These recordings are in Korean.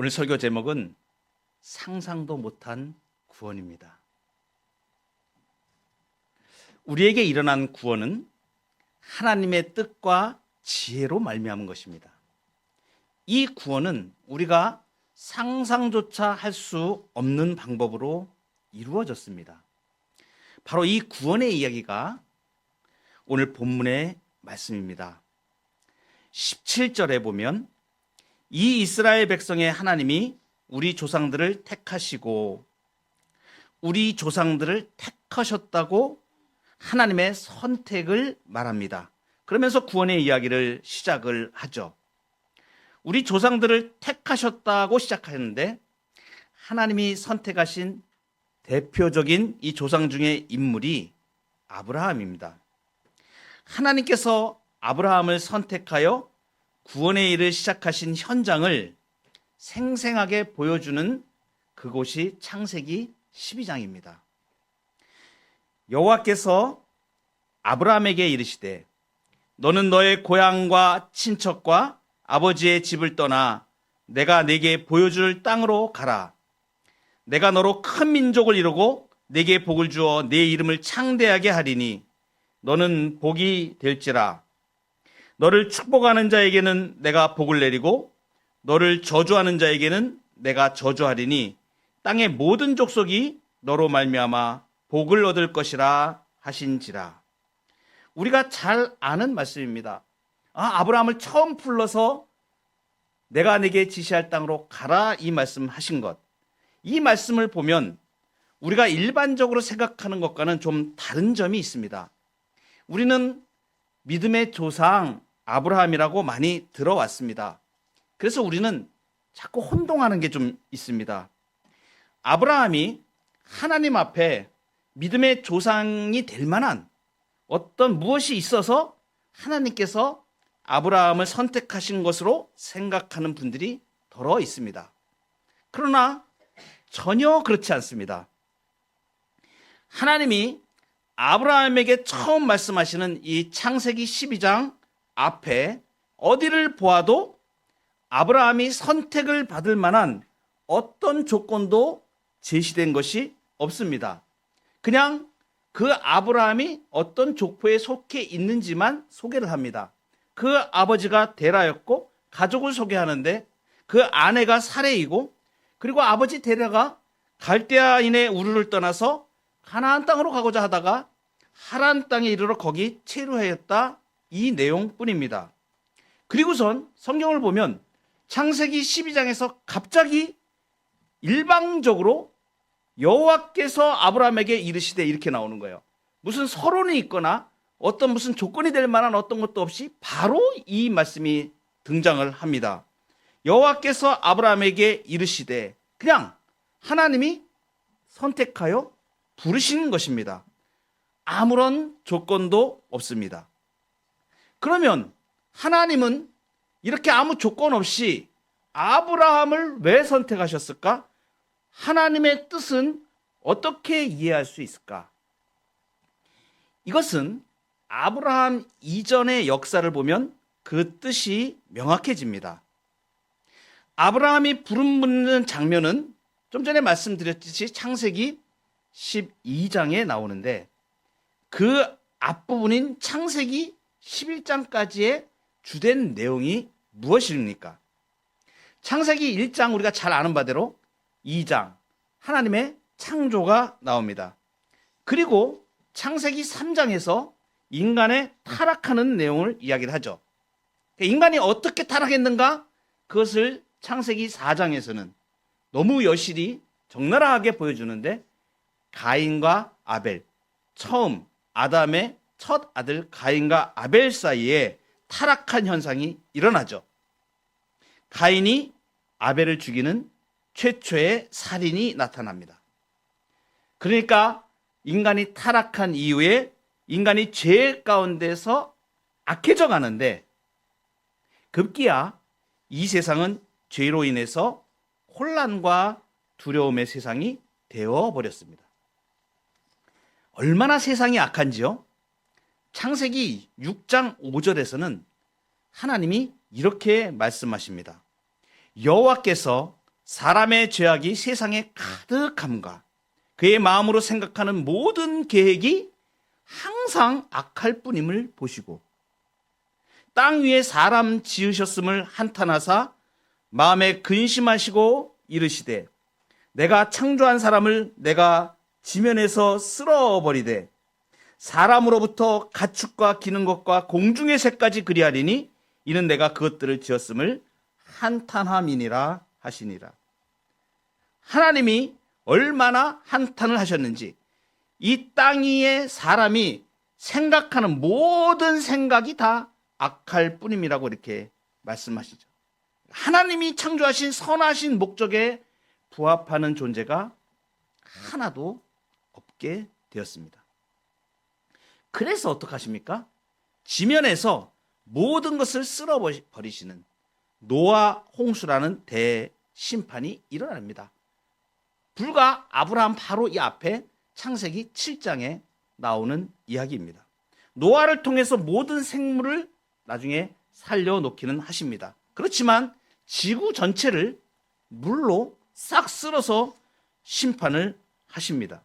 오늘 설교 제목은 상상도 못한 구원입니다. 우리에게 일어난 구원은 하나님의 뜻과 지혜로 말미암은 것입니다. 이 구원은 우리가 상상조차 할 수 없는 방법으로 이루어졌습니다. 바로 이 구원의 이야기가 오늘 본문의 말씀입니다. 17절에 보면 이 이스라엘 백성의 하나님이 우리 조상들을 택하시고 우리 조상들을 택하셨다고 하나님의 선택을 말합니다. 그러면서 구원의 이야기를 시작을 하죠. 우리 조상들을 택하셨다고 시작하는데 하나님이 선택하신 대표적인 이 조상 중의 인물이 아브라함입니다. 하나님께서 아브라함을 선택하여 구원의 일을 시작하신 현장을 생생하게 보여주는 그곳이 창세기 12장입니다. 여호와께서 아브라함에게 이르시되 너는 너의 고향과 친척과 아버지의 집을 떠나 내가 내게 보여줄 땅으로 가라. 내가 너로 큰 민족을 이루고 내게 복을 주어 내 이름을 창대하게 하리니 너는 복이 될지라. 너를 축복하는 자에게는 내가 복을 내리고 너를 저주하는 자에게는 내가 저주하리니 땅의 모든 족속이 너로 말미암아 복을 얻을 것이라 하신지라. 우리가 잘 아는 말씀입니다. 아, 아브라함을 처음 불러서 내가 내게 지시할 땅으로 가라 이 말씀 하신 것. 이 말씀을 보면 우리가 일반적으로 생각하는 것과는 좀 다른 점이 있습니다. 우리는 믿음의 조상 아브라함이라고 많이 들어왔습니다. 그래서 우리는 자꾸 혼동하는 게 좀 있습니다. 아브라함이 하나님 앞에 믿음의 조상이 될 만한 어떤 무엇이 있어서 하나님께서 아브라함을 선택하신 것으로 생각하는 분들이 더러 있습니다. 그러나 전혀 그렇지 않습니다. 하나님이 아브라함에게 처음 말씀하시는 이 창세기 12장 앞에 어디를 보아도 아브라함이 선택을 받을 만한 어떤 조건도 제시된 것이 없습니다. 그냥 그 아브라함이 어떤 족보에 속해 있는지만 소개를 합니다. 그 아버지가 데라였고 가족을 소개하는데 그 아내가 사레이고 그리고 아버지 데라가 갈대아인의 우르를 떠나서 가나안 땅으로 가고자 하다가 하란 땅에 이르러 거기 체류하였다 이 내용뿐입니다. 그리고선 성경을 보면 창세기 12장에서 갑자기 일방적으로 여호와께서 아브라함에게 이르시되 이렇게 나오는 거예요. 무슨 서론이 있거나 어떤 무슨 조건이 될 만한 어떤 것도 없이 바로 이 말씀이 등장을 합니다. 여호와께서 아브라함에게 이르시되 그냥 하나님이 선택하여 부르시는 것입니다. 아무런 조건도 없습니다. 그러면 하나님은 이렇게 아무 조건 없이 아브라함을 왜 선택하셨을까? 하나님의 뜻은 어떻게 이해할 수 있을까? 이것은 아브라함 이전의 역사를 보면 그 뜻이 명확해집니다. 아브라함이 부름 묻는 장면은 좀 전에 말씀드렸듯이 창세기 12장에 나오는데 그 앞부분인 창세기 11장까지의 주된 내용이 무엇입니까? 창세기 1장 우리가 잘 아는 바대로 2장 하나님의 창조가 나옵니다. 그리고 창세기 3장에서 인간의 타락하는 내용을 이야기를 하죠. 인간이 어떻게 타락했는가? 그것을 창세기 4장에서는 너무 여실히 적나라하게 보여주는데 가인과 아벨, 처음 아담의 첫 아들 가인과 아벨 사이에 타락한 현상이 일어나죠. 가인이 아벨을 죽이는 최초의 살인이 나타납니다. 그러니까 인간이 타락한 이후에 인간이 죄 가운데서 악해져 가는데 급기야 이 세상은 죄로 인해서 혼란과 두려움의 세상이 되어 버렸습니다. 얼마나 세상이 악한지요? 창세기 6장 5절에서는 하나님이 이렇게 말씀하십니다. 여호와께서 사람의 죄악이 세상에 가득함과 그의 마음으로 생각하는 모든 계획이 항상 악할 뿐임을 보시고 땅 위에 사람 지으셨음을 한탄하사 마음에 근심하시고 이르시되 내가 창조한 사람을 내가 지면에서 쓸어버리되 사람으로부터 가축과 기는 것과 공중의 새까지 그리하리니 이는 내가 그것들을 지었음을 한탄함이니라 하시니라. 하나님이 얼마나 한탄을 하셨는지 이 땅 위에 사람이 생각하는 모든 생각이 다 악할 뿐임이라고 이렇게 말씀하시죠. 하나님이 창조하신 선하신 목적에 부합하는 존재가 하나도 없게 되었습니다. 그래서 어떡하십니까? 지면에서 모든 것을 쓸어버리시는 노아 홍수라는 대심판이 일어납니다. 불과 아브라함 바로 이 앞에 창세기 7장에 나오는 이야기입니다. 노아를 통해서 모든 생물을 나중에 살려놓기는 하십니다. 그렇지만 지구 전체를 물로 싹 쓸어서 심판을 하십니다.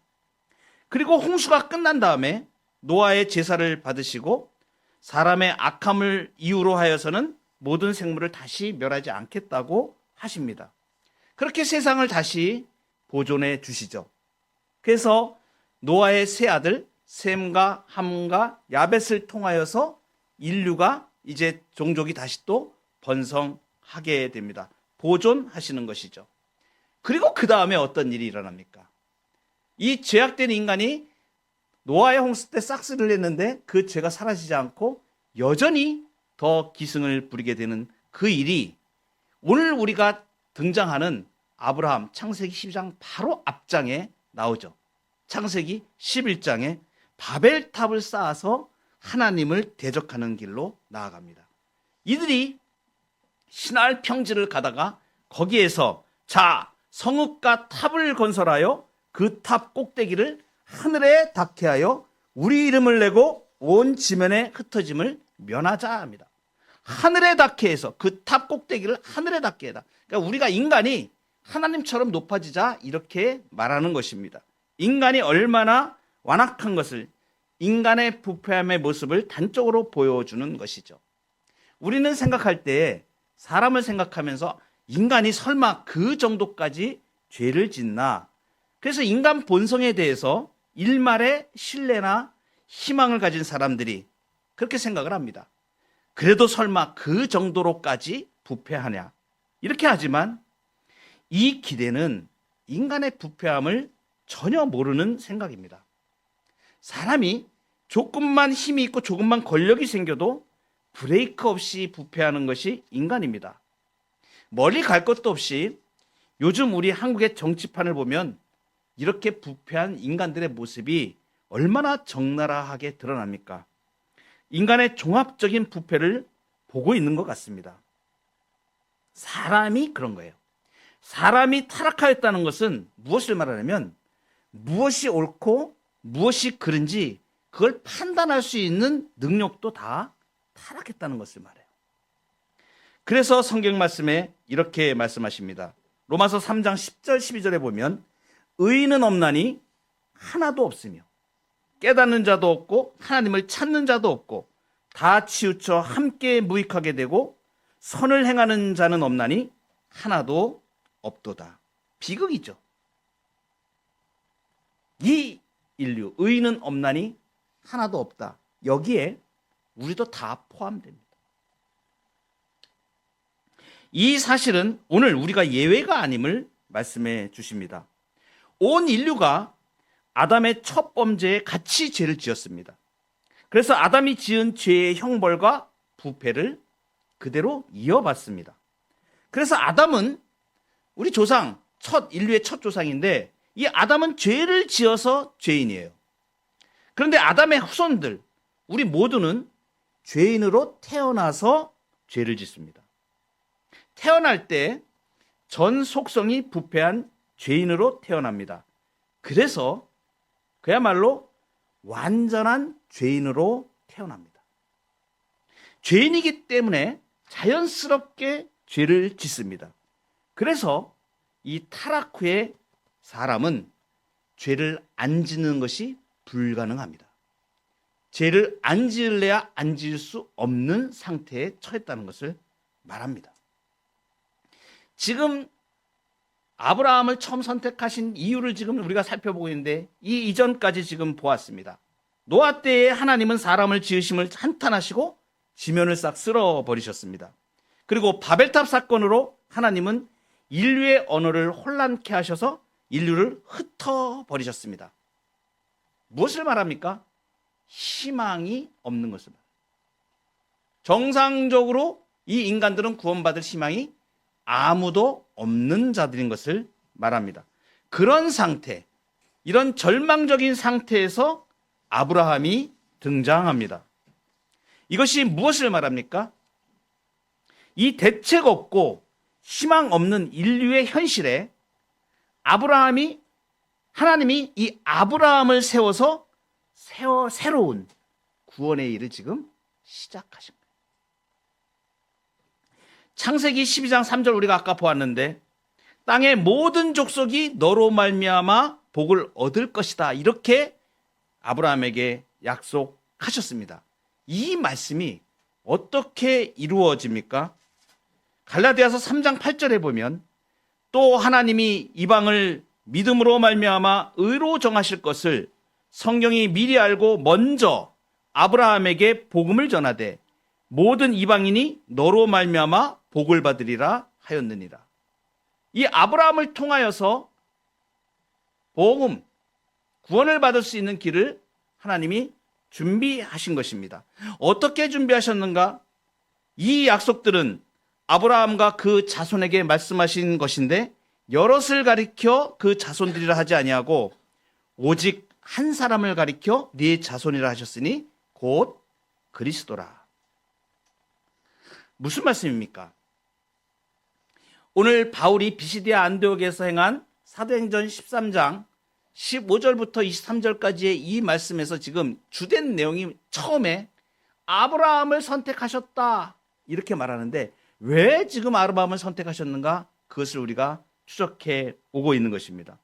그리고 홍수가 끝난 다음에 노아의 제사를 받으시고 사람의 악함을 이유로 하여서는 모든 생물을 다시 멸하지 않겠다고 하십니다. 그렇게 세상을 다시 보존해 주시죠. 그래서 노아의 세 아들 셈과 함과 야벳을 통하여서 인류가 이제 종족이 다시 또 번성하게 됩니다. 보존하시는 것이죠. 그리고 그 다음에 어떤 일이 일어납니까? 이 죄악된 인간이 노아의 홍수 때 싹쓸이를 했는데 그 죄가 사라지지 않고 여전히 더 기승을 부리게 되는 그 일이 오늘 우리가 등장하는 아브라함 창세기 12장 바로 앞장에 나오죠. 창세기 11장에 바벨탑을 쌓아서 하나님을 대적하는 길로 나아갑니다. 이들이 신할 평지를 가다가 거기에서 자 성읍과 탑을 건설하여 그 탑 꼭대기를 하늘에 닿게 하여 우리 이름을 내고 온 지면에 흩어짐을 면하자 합니다. 하늘에 닿게 해서 그 탑 꼭대기를 하늘에 닿게 해다. 그러니까 우리가 인간이 하나님처럼 높아지자 이렇게 말하는 것입니다. 인간이 얼마나 완악한 것을 인간의 부패함의 모습을 단적으로 보여주는 것이죠. 우리는 생각할 때 사람을 생각하면서 인간이 설마 그 정도까지 죄를 짓나? 그래서 인간 본성에 대해서 일말의 신뢰나 희망을 가진 사람들이 그렇게 생각을 합니다. 그래도 설마 그 정도로까지 부패하냐? 이렇게 하지만 이 기대는 인간의 부패함을 전혀 모르는 생각입니다. 사람이 조금만 힘이 있고 조금만 권력이 생겨도 브레이크 없이 부패하는 것이 인간입니다. 멀리 갈 것도 없이 요즘 우리 한국의 정치판을 보면 이렇게 부패한 인간들의 모습이 얼마나 적나라하게 드러납니까? 인간의 종합적인 부패를 보고 있는 것 같습니다. 사람이 그런 거예요. 사람이 타락하였다는 것은 무엇을 말하냐면 무엇이 옳고 무엇이 그른지 그걸 판단할 수 있는 능력도 다 타락했다는 것을 말해요. 그래서 성경 말씀에 이렇게 말씀하십니다. 로마서 3장 10절 12절에 보면 의인은 없나니 하나도 없으며 깨닫는 자도 없고 하나님을 찾는 자도 없고 다 치우쳐 함께 무익하게 되고 선을 행하는 자는 없나니 하나도 없도다. 비극이죠. 이 인류 의인은 없나니 하나도 없다. 여기에 우리도 다 포함됩니다. 이 사실은 오늘 우리가 예외가 아님을 말씀해 주십니다. 온 인류가 아담의 첫 범죄에 같이 죄를 지었습니다. 그래서 아담이 지은 죄의 형벌과 부패를 그대로 이어받습니다. 그래서 아담은 우리 조상, 첫 인류의 첫 조상인데 이 아담은 죄를 지어서 죄인이에요. 그런데 아담의 후손들, 우리 모두는 죄인으로 태어나서 죄를 짓습니다. 태어날 때 전 속성이 부패한 죄인으로 태어납니다. 그래서 그야말로 완전한 죄인으로 태어납니다. 죄인이기 때문에 자연스럽게 죄를 짓습니다. 그래서 이 타락 후에 사람은 죄를 안 짓는 것이 불가능합니다. 죄를 안 지을래야 안 지을 수 없는 상태에 처했다는 것을 말합니다. 지금 아브라함을 처음 선택하신 이유를 지금 우리가 살펴보고 있는데 이 이전까지 지금 보았습니다. 노아 때에 하나님은 사람을 지으심을 한탄하시고 지면을 싹 쓸어 버리셨습니다. 그리고 바벨탑 사건으로 하나님은 인류의 언어를 혼란케 하셔서 인류를 흩어 버리셨습니다. 무엇을 말합니까? 희망이 없는 것을. 정상적으로 이 인간들은 구원받을 희망이 아무도 없는 자들인 것을 말합니다. 그런 상태, 이런 절망적인 상태에서 아브라함이 등장합니다. 이것이 무엇을 말합니까? 이 대책 없고 희망 없는 인류의 현실에 아브라함이 하나님이 이 아브라함을 세워서 세워 새로운 구원의 일을 지금 시작하신 거예요. 창세기 12장 3절 우리가 아까 보았는데 땅의 모든 족속이 너로 말미암아 복을 얻을 것이다. 이렇게 아브라함에게 약속하셨습니다. 이 말씀이 어떻게 이루어집니까? 갈라디아서 3장 8절에 보면 또 하나님이 이방을 믿음으로 말미암아 의로 정하실 것을 성경이 미리 알고 먼저 아브라함에게 복음을 전하되 모든 이방인이 너로 말미암아 복을 받으리라 하였느니라. 이 아브라함을 통하여서 복음 구원을 받을 수 있는 길을 하나님이 준비하신 것입니다. 어떻게 준비하셨는가? 이 약속들은 아브라함과 그 자손에게 말씀하신 것인데 여럿을 가리켜 그 자손들이라 하지 아니하고 오직 한 사람을 가리켜 네 자손이라 하셨으니 곧 그리스도라. 무슨 말씀입니까? 오늘 바울이 비시디아 안디옥에서 행한 사도행전 13장 15절부터 23절까지의 이 말씀에서 지금 주된 내용이 처음에 아브라함을 선택하셨다 이렇게 말하는데 왜 지금 아브라함을 선택하셨는가 그것을 우리가 추적해 오고 있는 것입니다.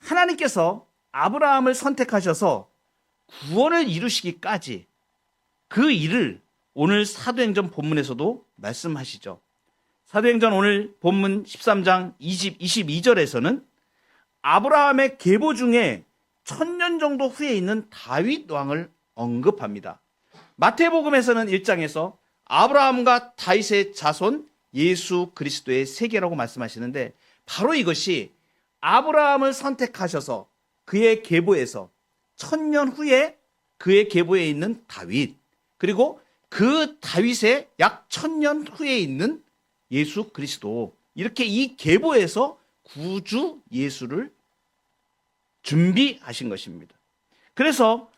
하나님께서 아브라함을 선택하셔서 구원을 이루시기까지 그 일을 오늘 사도행전 본문에서도 말씀하시죠. 사도행전 오늘 본문 13장 20, 22절에서는 아브라함의 계보 중에 천년 정도 후에 있는 다윗 왕을 언급합니다. 마태복음에서는 1장에서 아브라함과 다윗의 자손 예수 그리스도의 세계라고 말씀하시는데 바로 이것이 아브라함을 선택하셔서 그의 계보에서 천년 후에 그의 계보에 있는 다윗 그리고 그 다윗의 약 천년 후에 있는 예수 그리스도 이렇게 이 계보에서 구주 예수를 준비하신 것입니다. 그래서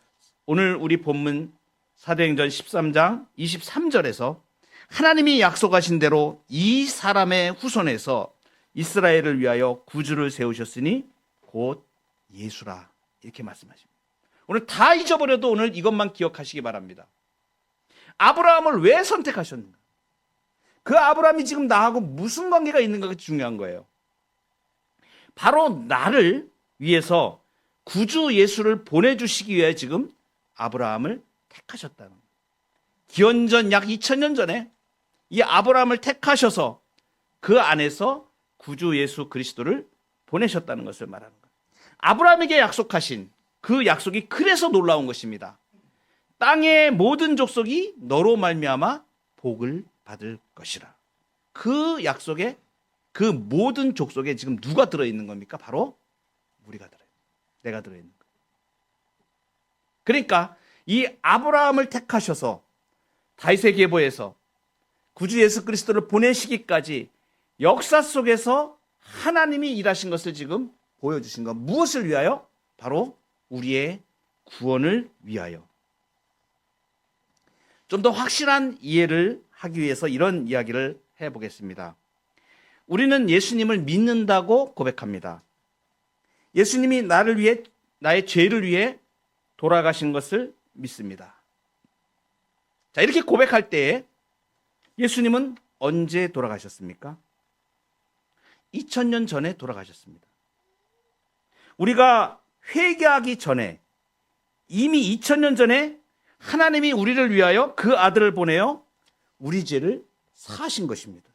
오늘 우리 본문 사도행전 13장 23절에서 하나님이 약속하신 대로 이 사람의 후손에서 이스라엘을 위하여 구주를 세우셨으니 곧 예수라 이렇게 말씀하십니다. 오늘 다 잊어버려도 오늘 이것만 기억하시기 바랍니다. 아브라함을 왜 선택하셨는가? 그 아브라함이 지금 나하고 무슨 관계가 있는가가 중요한 거예요. 바로 나를 위해서 구주 예수를 보내주시기 위해 지금 아브라함을 택하셨다는 거예요. 기원전 약 2000년 전에 이 아브라함을 택하셔서 그 안에서 구주 예수 그리스도를 보내셨다는 것을 말하는 거예요. 아브라함에게 약속하신 그 약속이 그래서 놀라운 것입니다. 땅의 모든 족속이 너로 말미암아 복을 받을 것이라. 그 약속에 그 모든 족속에 지금 누가 들어 있는 겁니까? 바로 우리가 들어 있는. 내가 들어 있는 거. 그러니까 이 아브라함을 택하셔서 다윗의 계보에서 구주 예수 그리스도를 보내시기까지 역사 속에서 하나님이 일하신 것을 지금 보여주신 것. 무엇을 위하여? 바로 우리의 구원을 위하여. 좀 더 확실한 이해를 하기 위해서 이런 이야기를 해보겠습니다. 우리는 예수님을 믿는다고 고백합니다. 예수님이 나를 위해, 나의 죄를 위해 돌아가신 것을 믿습니다. 자, 이렇게 고백할 때에 예수님은 언제 돌아가셨습니까? 2000년 전에 돌아가셨습니다. 우리가 회개하기 전에 이미 2000년 전에 하나님이 우리를 위하여 그 아들을 보내어 우리 죄를 사신 것입니다.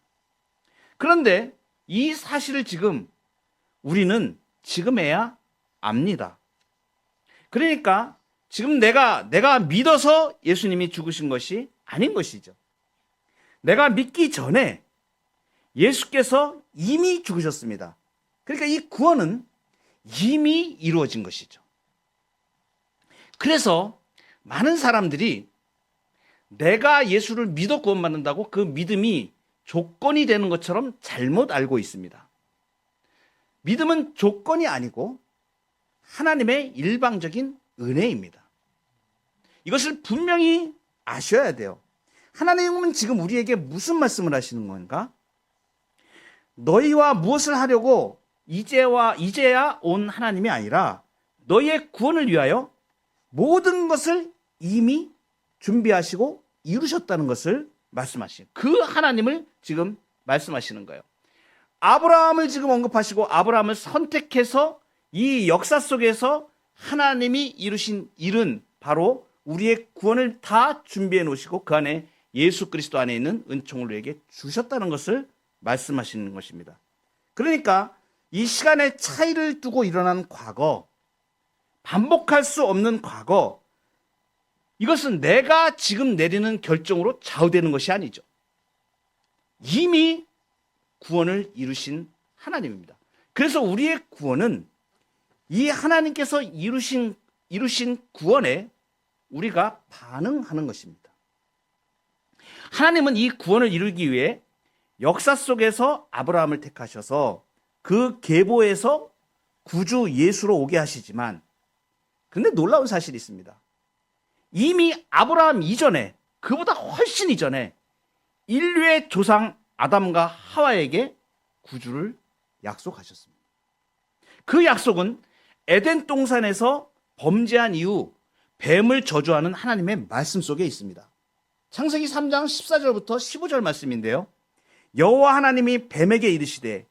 그런데 이 사실을 지금 우리는 지금에야 압니다. 그러니까 지금 내가 내가 믿어서 예수님이 죽으신 것이 아닌 것이죠. 내가 믿기 전에 예수께서 이미 죽으셨습니다. 그러니까 이 구원은 이미 이루어진 것이죠. 그래서 많은 사람들이 내가 예수를 믿어 구원받는다고 그 믿음이 조건이 되는 것처럼 잘못 알고 있습니다. 믿음은 조건이 아니고 하나님의 일방적인 은혜입니다. 이것을 분명히 아셔야 돼요. 하나님은 지금 우리에게 무슨 말씀을 하시는 건가? 너희와 무엇을 하려고 이제와 이제야 온 하나님이 아니라 너희의 구원을 위하여 모든 것을 이미 준비하시고 이루셨다는 것을 말씀하시는 그 하나님을 지금 말씀하시는 거예요. 아브라함을 지금 언급하시고 아브라함을 선택해서 이 역사 속에서 하나님이 이루신 일은 바로 우리의 구원을 다 준비해 놓으시고 그 안에 예수 그리스도 안에 있는 은총을 우리에게 주셨다는 것을 말씀하시는 것입니다. 그러니까 이 시간의 차이를 두고 일어난 과거, 반복할 수 없는 과거, 이것은 내가 지금 내리는 결정으로 좌우되는 것이 아니죠. 이미 구원을 이루신 하나님입니다. 그래서 우리의 구원은 이 하나님께서 이루신, 이루신 구원에 우리가 반응하는 것입니다. 하나님은 이 구원을 이루기 위해 역사 속에서 아브라함을 택하셔서 그 계보에서 구주 예수로 오게 하시지만 근데 놀라운 사실이 있습니다. 이미 아브라함 이전에 그보다 훨씬 이전에 인류의 조상 아담과 하와에게 구주를 약속하셨습니다. 그 약속은 에덴 동산에서 범죄한 이후 뱀을 저주하는 하나님의 말씀 속에 있습니다. 창세기 3장 14절부터 15절 말씀인데요. 여호와 하나님이 뱀에게 이르시되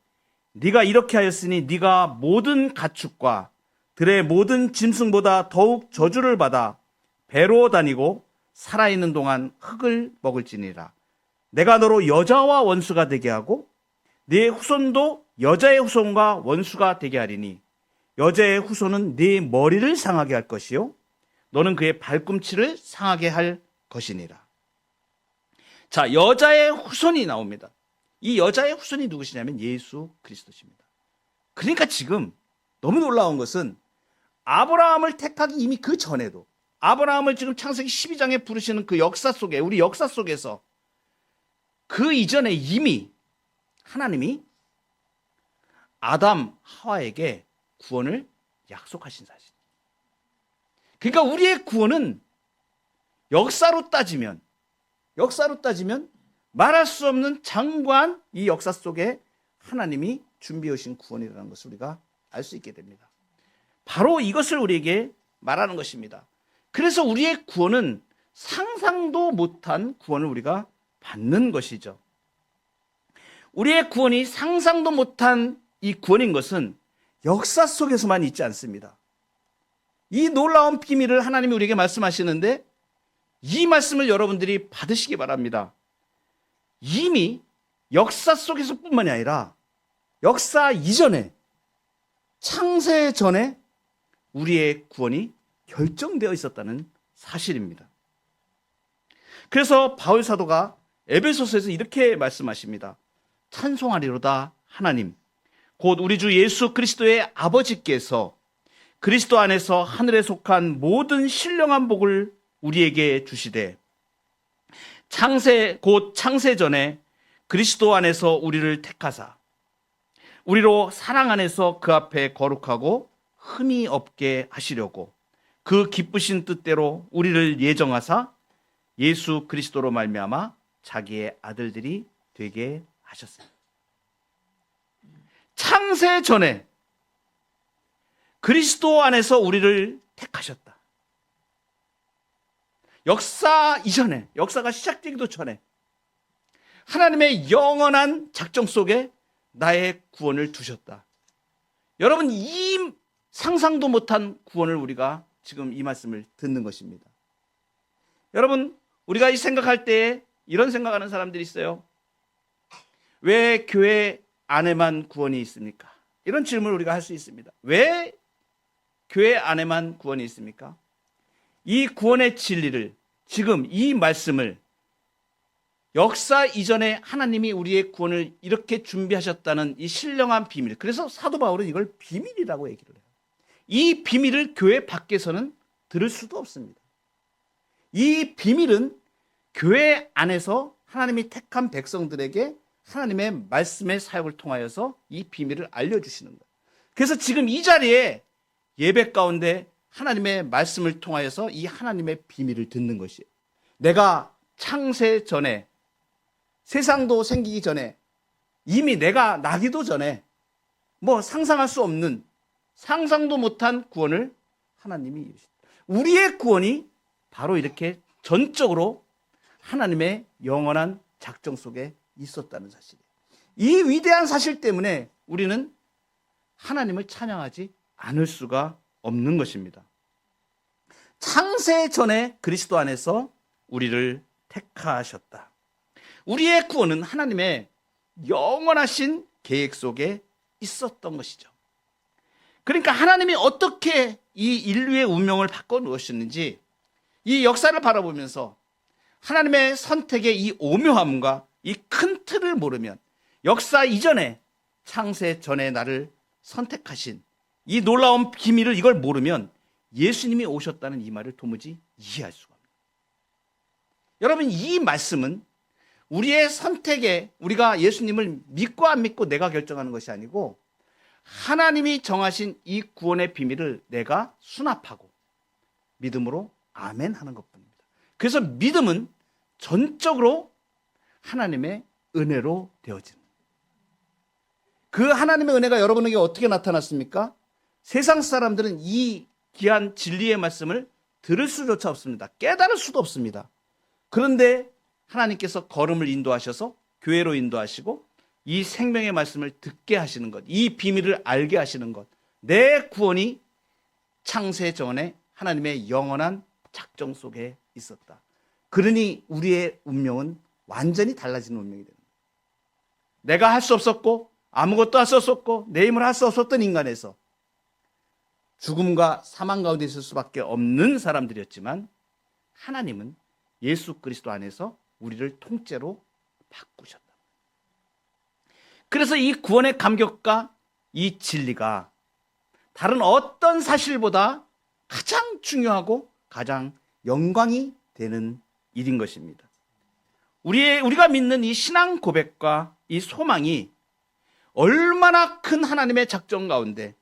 네가 이렇게 하였으니 네가 모든 가축과 들의 모든 짐승보다 더욱 저주를 받아 배로 다니고 살아있는 동안 흙을 먹을지니라. 내가 너로 여자와 원수가 되게 하고 네 후손도 여자의 후손과 원수가 되게 하리니 여자의 후손은 네 머리를 상하게 할 것이요 너는 그의 발꿈치를 상하게 할 것이니라. 자, 여자의 후손이 나옵니다. 이 여자의 후손이 누구시냐면 예수 그리스도십니다. 그러니까 지금 너무 놀라운 것은 아브라함을 택하기 이미 그 전에도 아브라함을 지금 창세기 12장에 부르시는 그 역사 속에 우리 역사 속에서 그 이전에 이미 하나님이 아담 하와에게 구원을 약속하신 사실. 그러니까 우리의 구원은 역사로 따지면 역사로 따지면 말할 수 없는 장관 이 역사 속에 하나님이 준비해 오신 구원이라는 것을 우리가 알 수 있게 됩니다. 바로 이것을 우리에게 말하는 것입니다. 그래서 우리의 구원은 상상도 못한 구원을 우리가 받는 것이죠. 우리의 구원이 상상도 못한 이 구원인 것은 역사 속에서만 있지 않습니다. 이 놀라운 비밀을 하나님이 우리에게 말씀하시는데 이 말씀을 여러분들이 받으시기 바랍니다. 이미 역사 속에서뿐만이 아니라 역사 이전에 창세 전에 우리의 구원이 결정되어 있었다는 사실입니다. 그래서 바울 사도가 에베소서에서 이렇게 말씀하십니다. 찬송하리로다 하나님 곧 우리 주 예수 그리스도의 아버지께서 그리스도 안에서 하늘에 속한 모든 신령한 복을 우리에게 주시되 창세 곧 창세 전에 그리스도 안에서 우리를 택하사 우리로 사랑 안에서 그 앞에 거룩하고 흠이 없게 하시려고 그 기쁘신 뜻대로 우리를 예정하사 예수 그리스도로 말미암아 자기의 아들들이 되게 하셨습니다. 창세 전에 그리스도 안에서 우리를 택하셨다. 역사 이전에, 역사가 시작되기도 전에 하나님의 영원한 작정 속에 나의 구원을 두셨다. 여러분 이 상상도 못한 구원을 우리가 지금 이 말씀을 듣는 것입니다. 여러분 우리가 이 생각할 때 이런 생각하는 사람들이 있어요. 왜 교회 안에만 구원이 있습니까? 이런 질문을 우리가 할 수 있습니다. 왜 교회 안에만 구원이 있습니까? 이 구원의 진리를 지금 이 말씀을 역사 이전에 하나님이 우리의 구원을 이렇게 준비하셨다는 이 신령한 비밀. 그래서 사도 바울은 이걸 비밀이라고 얘기를 해요. 이 비밀을 교회 밖에서는 들을 수도 없습니다. 이 비밀은 교회 안에서 하나님이 택한 백성들에게 하나님의 말씀의 사역을 통하여서 이 비밀을 알려주시는 거예요. 그래서 지금 이 자리에 예배 가운데 하나님의 말씀을 통하여서 이 하나님의 비밀을 듣는 것이에요. 내가 창세 전에 세상도 생기기 전에 이미 내가 나기도 전에 뭐 상상할 수 없는 상상도 못한 구원을 하나님이 이루셨다. 우리의 구원이 바로 이렇게 전적으로 하나님의 영원한 작정 속에 있었다는 사실이에요. 이 위대한 사실 때문에 우리는 하나님을 찬양하지 않을 수가 없는 것입니다. 창세 전에 그리스도 안에서 우리를 택하셨다. 우리의 구원은 하나님의 영원하신 계획 속에 있었던 것이죠. 그러니까 하나님이 어떻게 이 인류의 운명을 바꿔 놓으셨는지 이 역사를 바라보면서 하나님의 선택의 이 오묘함과 이 큰 틀을 모르면 역사 이전에 창세 전에 나를 선택하신 이 놀라운 비밀을 이걸 모르면 예수님이 오셨다는 이 말을 도무지 이해할 수가 없습니다. 여러분 이 말씀은 우리의 선택에 우리가 예수님을 믿고 안 믿고 내가 결정하는 것이 아니고 하나님이 정하신 이 구원의 비밀을 내가 수납하고 믿음으로 아멘 하는 것뿐입니다. 그래서 믿음은 전적으로 하나님의 은혜로 되어지는. 그 하나님의 은혜가 여러분에게 어떻게 나타났습니까? 세상 사람들은 이 귀한 진리의 말씀을 들을 수조차 없습니다. 깨달을 수도 없습니다. 그런데 하나님께서 걸음을 인도하셔서 교회로 인도하시고 이 생명의 말씀을 듣게 하시는 것, 이 비밀을 알게 하시는 것, 내 구원이 창세 전에 하나님의 영원한 작정 속에 있었다. 그러니 우리의 운명은 완전히 달라지는 운명이 됩니다. 내가 할 수 없었고 아무것도 할 수 없었고 내 힘을 할 수 없었던 인간에서 죽음과 사망 가운데 있을 수밖에 없는 사람들이었지만 하나님은 예수 그리스도 안에서 우리를 통째로 바꾸셨다. 그래서 이 구원의 감격과 이 진리가 다른 어떤 사실보다 가장 중요하고 가장 영광이 되는 일인 것입니다. 우리의 우리가 믿는 이 신앙 고백과 이 소망이 얼마나 큰 하나님의 작정 가운데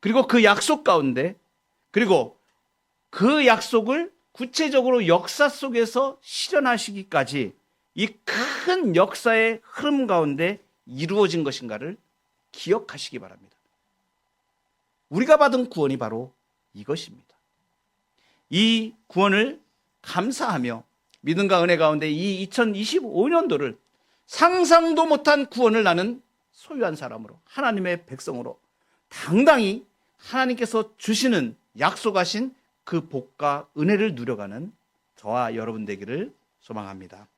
그리고 그 약속 가운데 그리고 그 약속을 구체적으로 역사 속에서 실현하시기까지 이 큰 역사의 흐름 가운데 이루어진 것인가를 기억하시기 바랍니다. 우리가 받은 구원이 바로 이것입니다. 이 구원을 감사하며 믿음과 은혜 가운데 이 2025년도를 상상도 못한 구원을 나는 소유한 사람으로 하나님의 백성으로 당당히 하나님께서 주시는 약속하신 그 복과 은혜를 누려가는 저와 여러분 되기를 소망합니다.